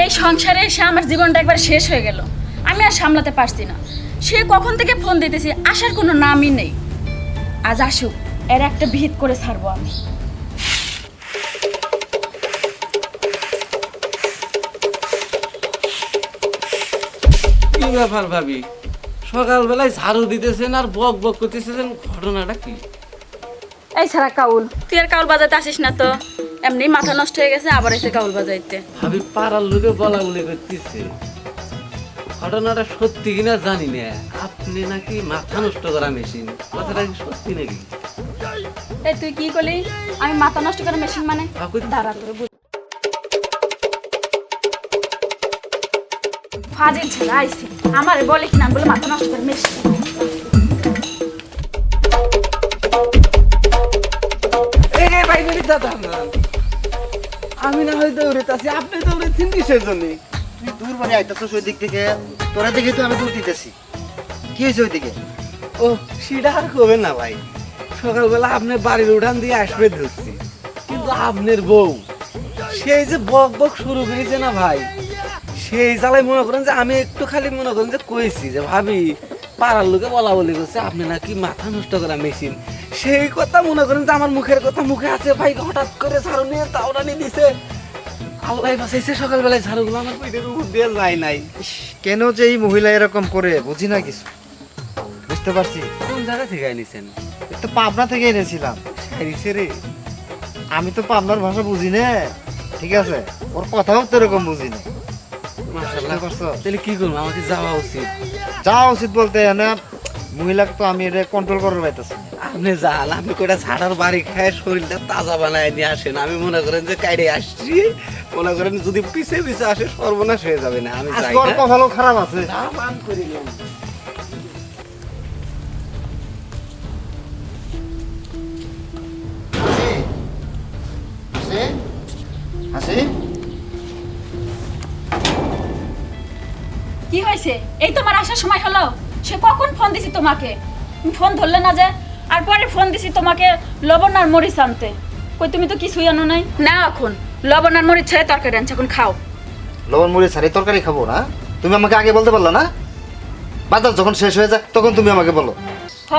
এই সংসারে এসে আমার জীবনটা একবার শেষ হয়ে গেল। আমি আর সামলাতে পারছি না। সে কখন থেকে ফোন দিতেছি আসার কোনো নামই নেই। আজ আসুক এর একটা ভিত করে ছাড়বো আমি। কি ব্যাপার ভাবি? সকালবেলায় ঝাড়ু দিতেছেন আর বক বক করতেছেন ঘটনাটা কি? এই ছাড়া কাউল তুই আর কাউল বাজাতে আসিস না তো। এমনি মাথা নষ্ট হয়ে গেছে আবার এসে কাউল বাজাইতে। ভাবি পাড়ার লোকে বলা বলে করতেছে। ঘটনাটা সত্যি কিনা জানি না। আপনি নাকি মাথা নষ্ট করা মেশিন? কথাটা কি সত্যি নাকি? এই তুই কি করলি? আমি মাথা নষ্ট করে মেশিন মানে? দাঁড়া তোর ফাজিল ছেলে আইসি। আমার বলে কিনা বলে মাথা নষ্ট করে মেশিন। আমি না হয় দৌড়েতাছি আপনি দৌড়েছেন কিসের জন্য? তুই দূর মানে আইতাছস ওই দিক থেকে তোরা দিকে তো আমি দূর দিতেছি। কি হয়েছে ওই দিকে ও সেটা আর করবেন না ভাই। সকালবেলা আপনার বাড়ির উঠান দিয়ে আসবে ধরছি। কিন্তু আপনার বউ সেই যে বক বক শুরু করেছে না ভাই সেই জ্বালায় মনে করেন যে আমি একটু খালি মনে করেন যে কইছি যে ভাবি পাড়ার লোকে বলা বলি করছে আপনি নাকি মাথা নষ্ট করা মেশিন সেই কথা মনে করেন যে আমার মুখের কথা মুখে আছে। ভাই হঠাৎ করে ঝাড়ু নিয়ে তাওরানি দিছে। আল্লাহ বাঁচাইছে সকালবেলায় ঝাড়ুগুলো আমার পেটের উপর দিয়ে যায় নাই। কেন যে এই মহিলা এরকম করে বুঝি না কিছু। বুঝতে পারছি। কোন জায়গা থেকে আনিছেন এ তো পাবনা থেকে এনেছিলাম। সারিছে রে। আমি তো পাবনার ভাষা বুঝি না। ঠিক আছে? ওর কথাও তো এরকম বুঝি না? তাহলে কি করব? আমাকে যাওয়া উচিত। যাওয়া উচিত বলতে না মহিলাকে তো আমি এটা কন্ট্রোল করার পাইতেছি। আপনি যান আপনি কয়টা ঝাড়ার বাড়ি খায় শরীরটা তাজা বানায় নিয়ে আসেন। আমি মনে করেন যে কাইডে আসছি মনে করেন যদি পিছে পিছে আসে সর্বনাশ হয়ে যাবে না আমি ওর হ্যাঁ? খারাপ আছে। কি হয়েছে? এই তোমার আসার সময় হলো? সে কখন ফোন দিছি তোমাকে? ফোন ধরলে না যে? আর পরে ফোন দিছি তোমাকে লবণ আর মরিচ আনতে। কই তুমি তো কিছুই আনো নাই? না এখন। লবণ আর মরিচ ছেড়ে তরকারি আনছে এখন খাও। লবণ মুড়ি ছাড়ি তরকারি খাব না? তুমি আমাকে আগে বলতে পারল না? বাজার যখন শেষ হয়ে যায় তখন তুমি আমাকে বলো। হ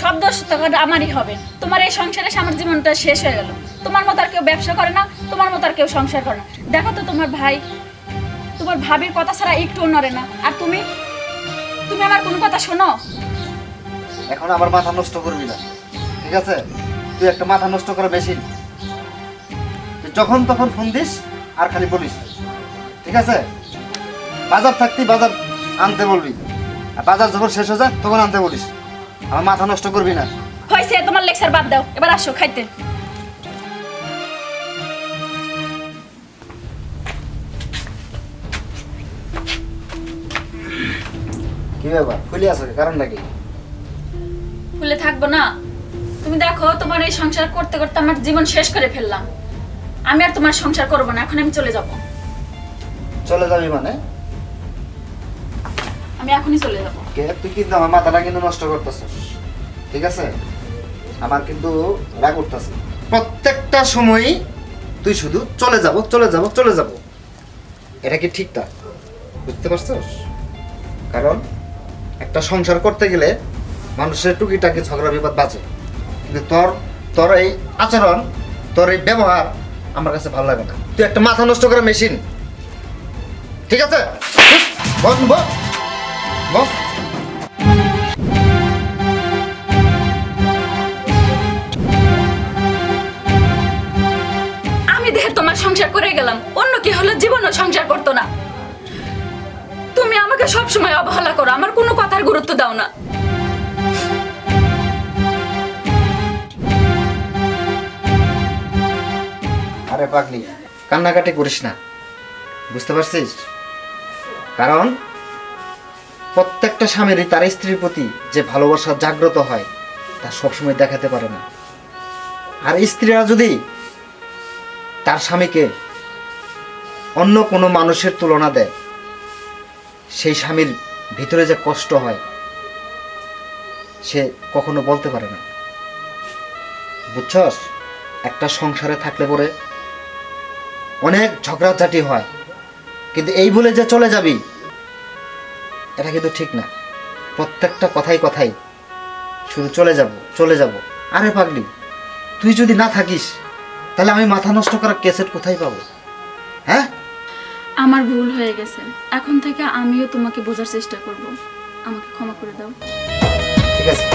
সব দোষ তখন আমারই হবে। তোমার এই সংসারে আমার জীবনটা শেষ হয়ে গেল। তোমার মতো আর কেউ ব্যবসা করে না তোমার মতো আর কেউ সংসার করে না। দেখো তো তোমার ভাই তোমার ভাবির কথা ছাড়া একটু নড়ে না। আর তুমি? তুমি আমার কোন কথা শোনো? এখন আমার মাথা নষ্ট করবি না ঠিক আছে? তুই একটা মাথা নষ্ট করা বেশি তুই যখন তখন ফোন দিস আর খালি বলিস ঠিক আছে? বাজার থাকতি বাজার আনতে বলবি। আর বাজার যখন শেষ হয়ে যায় তখন আনতে বলিস। আমার মাথা নষ্ট করবি না। হয়েছে তোমার লেকচার বাদ দাও। এবার আসো খাইতে। কি ব্যাপার? খুলে আসো কারণ নাকি ভুলে থাকব না। তুমি দেখো তোমার এই সংসার করতে করতে আমার জীবন শেষ করে ফেললাম। আমি আর তোমার সংসার করব না এখন আমি চলে যাব। চলে যাবি মানে? আমি এখনই চলে যাব। কে? তুই কিন্তু আমার মাথাটা কিন্তু নষ্ট করতেছিস। ঠিক আছে? আমার কিন্তু রাগ উঠতেছে। প্রত্যেকটা সময়ই তুই শুধু চলে যাব চলে যাব চলে যাব। এটা কি ঠিকটা বুঝতে পারছস? কারণ একটা সংসার করতে গেলে মানুষের টুকিটাকি ঝগড়া বিপদ বাঁচে কিন্তু তোর তোর এই আচরণ, তোর এই ব্যবহার আমার কাছে ভালো লাগে না। তুই একটা মাথা নষ্ট করা মেশিন। ঠিক আছে? আমি দেহে তোমার সংসার করে গেলাম, অন্য কি হলো জীবনও সংসার করতো না। তুমি আমাকে সব সময় অবহেলা করো, আমার কোনো কথার গুরুত্ব দাও না। আরে পাগলি, কান্নাকাটি করিস না। বুঝতে পারছিস? কারণ প্রত্যেকটা স্বামীরই তার স্ত্রীর প্রতি যে ভালোবাসা জাগ্রত হয়, তা সবসময় দেখাতে পারে না। আর স্ত্রীরা যদি তার স্বামীকে অন্য কোনো মানুষের তুলনা দেয় সেই স্বামীর ভিতরে যে কষ্ট হয়, সে কখনো বলতে পারে না। বুঝছস? একটা সংসারে থাকলে পরে অনেক ঝগড়াঝাটি হয়, কিন্তু এই বলে যে চলে যাবি, এটা কিন্তু ঠিক না। প্রত্যেকটা কথাই কথাই শুধু চলে যাব চলে যাব। আরে পাগলি, তুই যদি না থাকিস, তাহলে আমি মাথা নষ্ট করা কেসেট কোথায় পাবো? আমার ভুল হয়ে গেছে। এখন থেকে আমিও তোমাকে বোঝার চেষ্টা করব। আমাকে ক্ষমা করে দাও। ঠিক আছে।